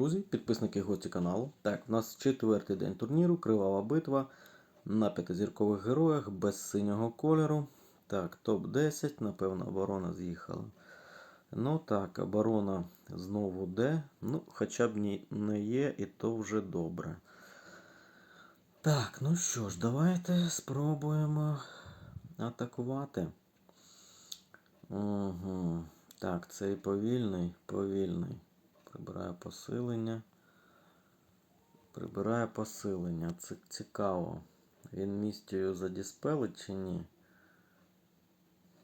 друзі, підписники гості каналу. Так, у нас четвертий день турніру, кривава битва на п'ятизіркових героях без синього кольору. Так, топ-10, напевно, оборона з'їхала. Ну так, оборона знову Д. Ну, хоча б ні- не є, і то вже добре. Так, ну що ж, давайте спробуємо атакувати. Угу. Так, цей повільний, повільний. Прибираю посилення. Прибираю посилення. Це цікаво. Він містію задіспелить чи ні?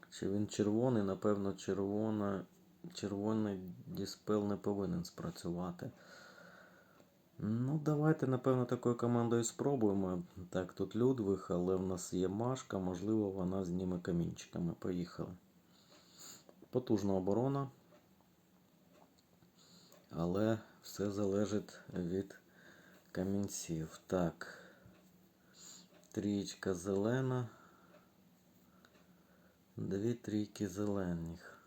Чи він червоний? Напевно, червона, червоний діспел не повинен спрацювати. Ну, давайте, напевно, такою командою спробуємо. Так, тут Людвиг, але в нас є Машка, можливо, вона зніме камінчиками. Поїхали. Потужна оборона. Але все залежить від камінців. Так. Трієчка зелена. Дві трійки зелених.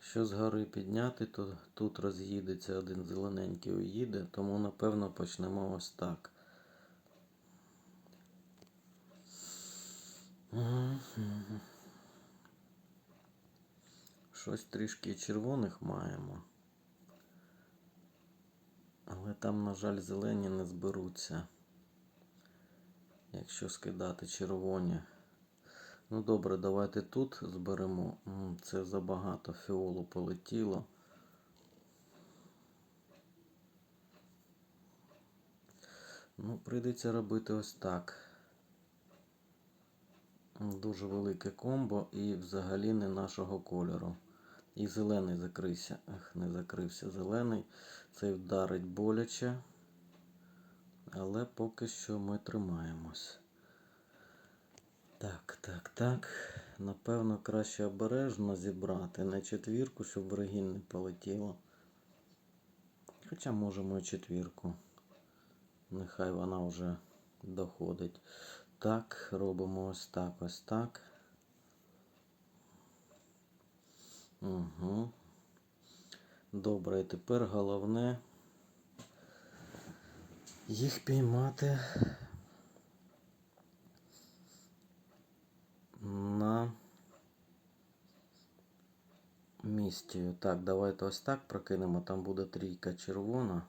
Що з гори підняти, то тут роз'їдеться один зелененький уїде, тому напевно почнемо ось так. Мгм. Щось трішки червоних маємо. Але там, на жаль, зелені не зберуться. Якщо скидати червоні. Ну добре, давайте тут зберемо. Це забагато фіолу полетіло. Ну, прийдеться робити ось так. Дуже велике комбо і взагалі не нашого кольору. І зелений закрився. Ех, не закрився зелений. Цей вдарить боляче. Але поки що ми тримаємось. Так, так, так. Напевно, краще обережно зібрати. Не четвірку, щоб в регін не полетіло. Хоча можемо і четвірку. Нехай вона вже доходить. Так, робимо ось так, ось так. Угу. Добре, тепер головне їх піймати на місті. Так, давайте ось так прокинемо. Там буде трійка червона.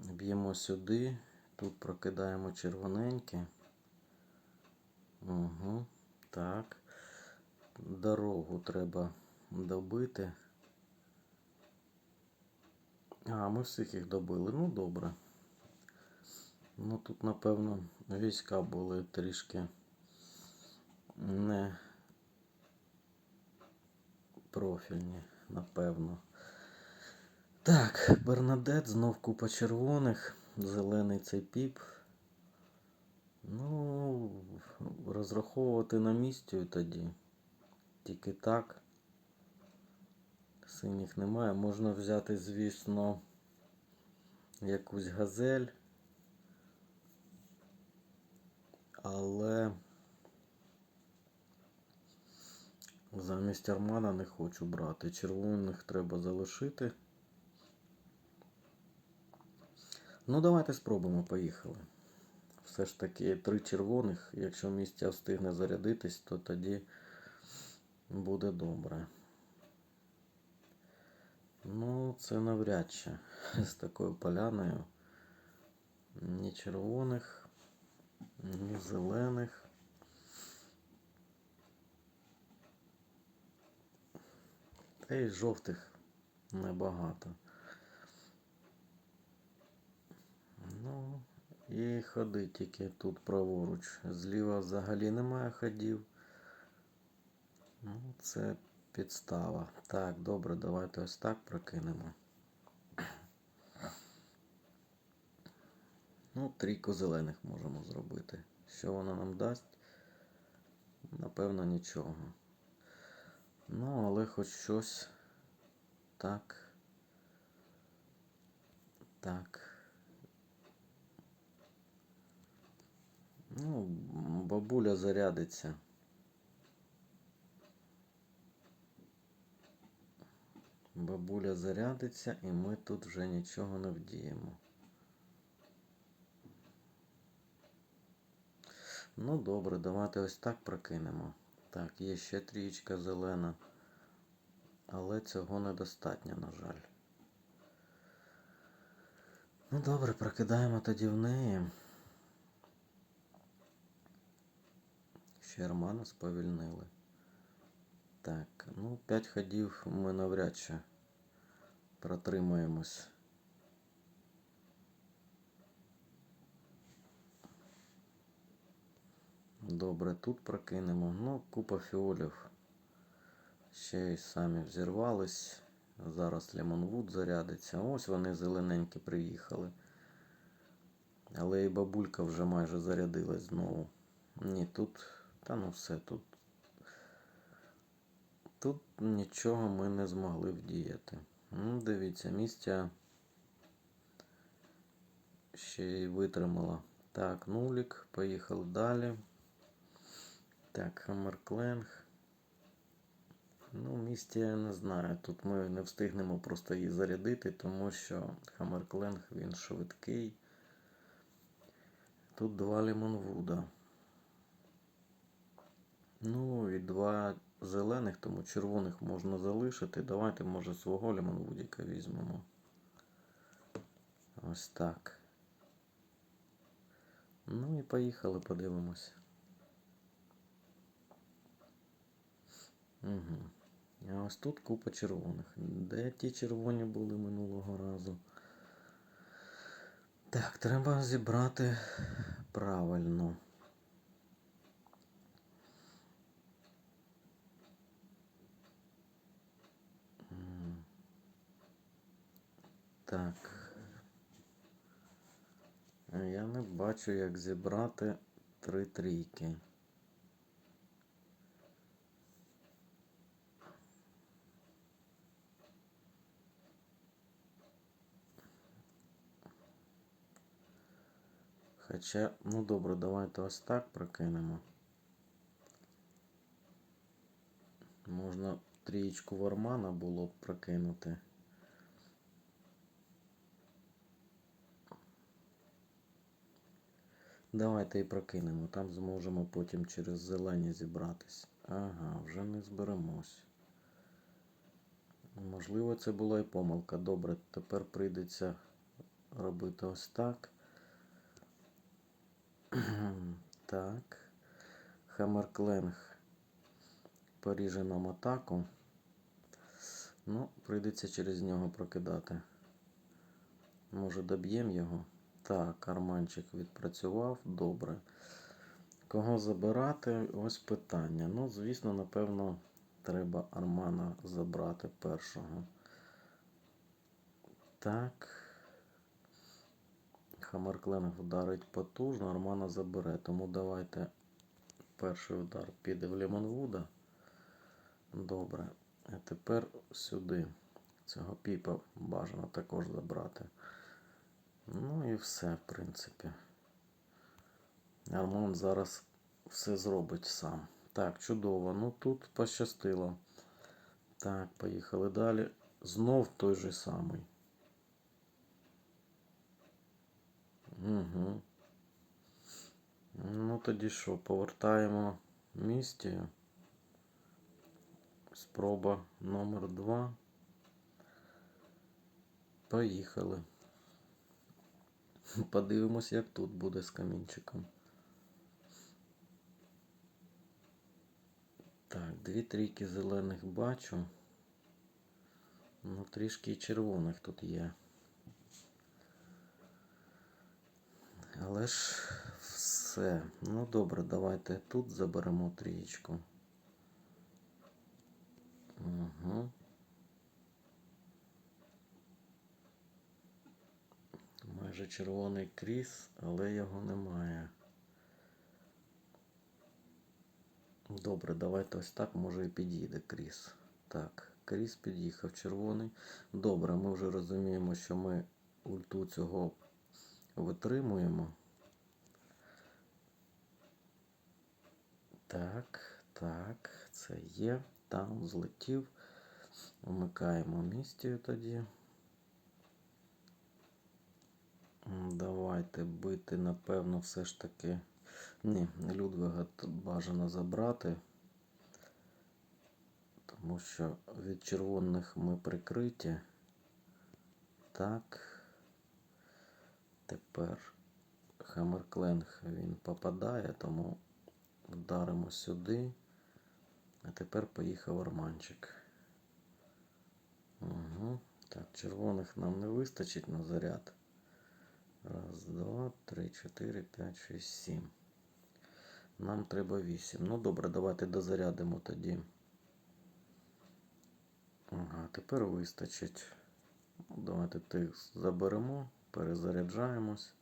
Б'ємо сюди. Тут прокидаємо червоненьке. Угу. Так. Дорогу треба добити. А, ми всіх їх добили. Ну, добре. Ну тут, напевно, війська були трішки не профільні, напевно. Так, Бернадет, знов купа червоних, зелений цей піп. Ну, розраховувати на місці тоді. Тільки так. Синіх немає. Можна взяти, звісно, якусь газель. Але замість армана не хочу брати. Червоних треба залишити. Ну, давайте спробуємо, поїхали. Все ж таки три червоних. Якщо місця встигне зарядитись, то тоді буде добре. Ну, це навряд чи з такою поляною. Ні червоних, ні зелених. Та й жовтих небагато. Ну, і ходи тільки тут праворуч. Зліва взагалі немає ходів. Ну, це підстава. Так, добре, давайте ось так прокинемо. Ну, трійку зелених можемо зробити. Що воно нам дасть? Напевно, нічого. Ну, але хоч щось. Так. Так. Ну, бабуля зарядиться. Бабуля зарядиться, і ми тут вже нічого не вдіємо. Ну, добре, давайте ось так прокинемо. Так, є ще трієчка зелена. Але цього недостатньо, на жаль. Ну добре, прокидаємо тоді в неї. Ще Романа сповільнили. Так, ну 5 ходів ми навряд чи протримаємось. Добре, тут прокинемо. Ну, купа фіолів. Ще й самі взірвались. Зараз Лемонвуд зарядиться. Ось вони зелененькі приїхали. Але і бабулька вже майже зарядилась знову. Ні, тут. Та ну все тут. Тут нічого ми не змогли вдіяти. Ну, дивіться, місця ще й витримала. Так, нулік, поїхали далі. Так, Хаммеркленг. Ну, місті я не знаю. Тут ми не встигнемо просто її зарядити, тому що Хаммеркленг він швидкий. Тут два Лімонвуда. Ну і два зелених, тому червоних можна залишити. Давайте, може, свого Лімонвудіка візьмемо. Ось так. Ну і поїхали, подивимося. Угу. А ось тут купа червоних. Де ті червоні були минулого разу? Так, треба зібрати правильно. Так. Я не бачу, як зібрати три трійки. Хоча, ну добре, давайте ось так прокинемо. Можна трієчку Вармана було б прокинути. Давайте і прокинемо. Там зможемо потім через зелені зібратись. Ага, вже не зберемось. Можливо, це була і помилка. Добре, тепер прийдеться робити ось так. Так. Хаммеркленг поріже нам атаку. Ну, прийдеться через нього прокидати. Може, доб'ємо його? Так, карманчик відпрацював. Добре. Кого забирати? Ось питання. Ну, звісно, напевно, треба Армана забрати першого. Так. Хаммеркленг вдарить потужно, Армана забере. Тому давайте перший удар піде в Лемонвуда. Добре. А тепер сюди. Цього піпа бажано також забрати. Ну і все, в принципі. Арман зараз все зробить сам. Так, чудово. Ну тут пощастило. Так, поїхали далі. Знов той же самий. Угу. Ну тоді що, повертаємо містію. Спроба номер 2. Поїхали. Подивимось, як тут буде з камінчиком. Так, дві трійки зелених бачу. Ну, трішки червоних тут є. Але ж все. Ну добре, давайте тут заберемо трієчку. Угу. Майже червоний кріс, але його немає. Добре, давайте ось так, може і підійде кріс. Так, кріс під'їхав червоний. Добре, ми вже розуміємо, що ми ульту цього витримуємо. Так, так, це є. Там злетів. Вмикаємо містію тоді. Давайте бити, напевно, все ж таки. Ні, Людвига бажано забрати. Тому що від червоних ми прикриті. Так. Тепер Хаммеркленг він попадає, тому вдаримо сюди. А тепер поїхав Арманчик. Угу. Так, червоних нам не вистачить на заряд. Раз, два, три, чотири, п'ять, шість, сім. Нам треба вісім. Ну добре, давайте дозарядимо тоді. Ага, тепер вистачить. Давайте тих заберемо, перезаряджаємось.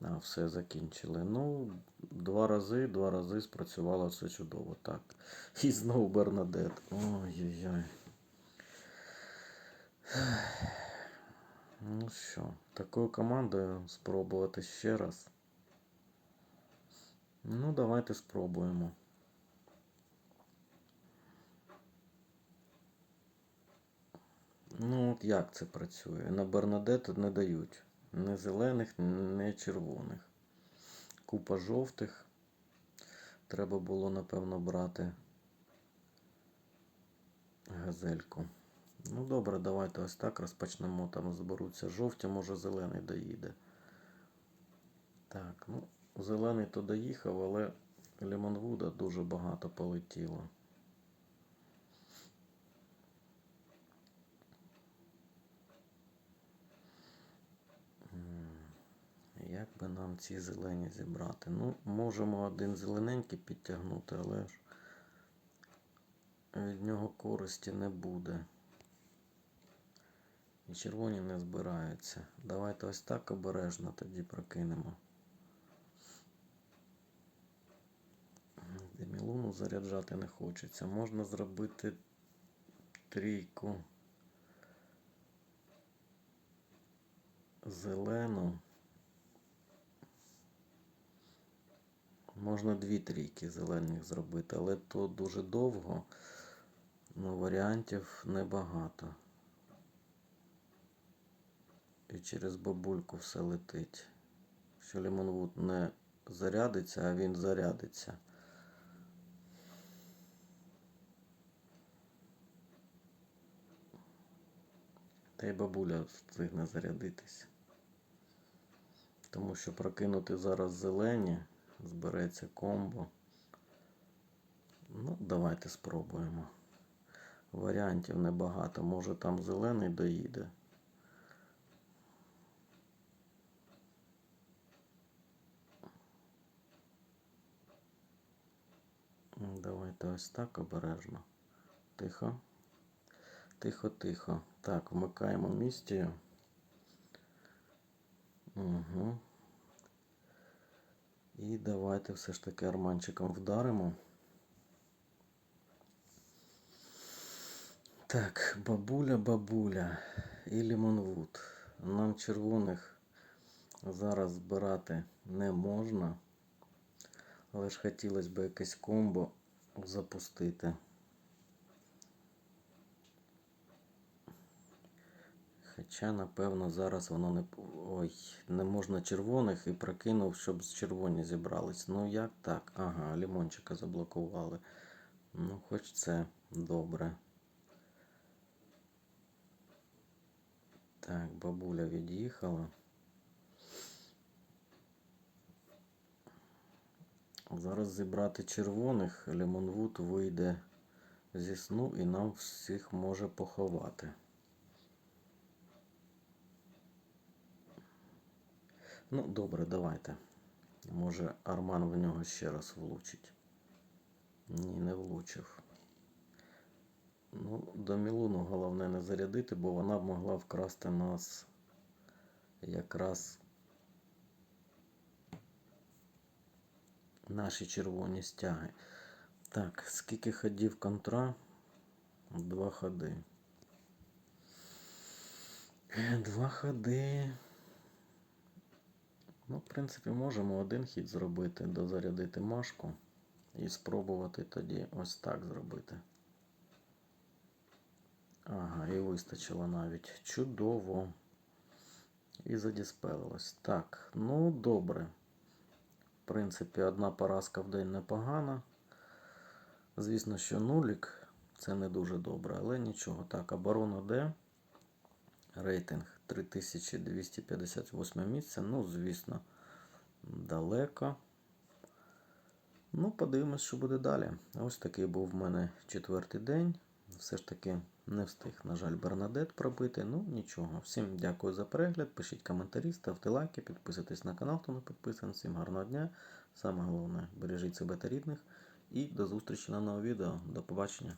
А, все закінчили. Ну, два рази, два рази спрацювало все чудово. Так. І знову Бернадет. Ой-ой-ой. Ну що, такою командою спробувати ще раз. Ну, давайте спробуємо. Ну, от як це працює? На Бернадет не дають. Ні зелених, ні червоних. Купа жовтих. Треба було, напевно, брати газельку. Ну добре, давайте ось так розпочнемо. Там зберуться жовті, може зелений доїде. Так, ну, зелений то доїхав, але Лімонвуда дуже багато полетіло. Як би нам ці зелені зібрати? Ну, можемо один зелененький підтягнути, але ж від нього користі не буде. І червоні не збираються. Давайте ось так обережно тоді прокинемо. Демілуну заряджати не хочеться. Можна зробити трійку зелену. Можна дві трійки зелених зробити, але то дуже довго. Ну, варіантів небагато. І через бабульку все летить. Що Лімонвуд не зарядиться, а він зарядиться. Та й бабуля встигне зарядитись. Тому що прокинути зараз зелені, збереться комбо. Ну, давайте спробуємо. Варіантів небагато. Може там зелений доїде. Давайте ось так обережно. Тихо. Тихо, тихо. Так, вмикаємо містію. Угу. І давайте все ж таки арманчиком вдаримо. Так, бабуля, бабуля і Лімонвуд. Нам червоних зараз збирати не можна. Але ж хотілося б якесь комбо запустити. Хоча, напевно, зараз воно не. Ой, не можна червоних і прокинув, щоб з червоні зібрались. Ну як так? Ага, лімончика заблокували. Ну, хоч це добре. Так, бабуля від'їхала. Зараз зібрати червоних, Лемонвуд вийде зі сну і нам всіх може поховати. Ну, добре, давайте. Може Арман в нього ще раз влучить. Ні, не влучив. Ну, до Мілуну головне не зарядити, бо вона б могла вкрасти нас якраз наші червоні стяги. Так, скільки ходів контра? Два ходи. Два ходи. Ну, в принципі, можемо один хід зробити, дозарядити машку і спробувати тоді ось так зробити. Ага, і вистачило навіть. Чудово. І задіспелилось. Так, ну добре. В принципі, одна поразка в день непогана. Звісно, що нулік це не дуже добре, але нічого. Так, оборона Д. Рейтинг 3258 місце. Ну, звісно, далеко. Ну, подивимось, що буде далі. Ось такий був в мене четвертий день. Все ж таки не встиг, на жаль, Бернадет пробити. Ну, нічого. Всім дякую за перегляд. Пишіть коментарі, ставте лайки, підписуйтесь на канал, хто не підписаний. Всім гарного дня. Саме головне, бережіть себе та рідних. І до зустрічі на новому відео. До побачення.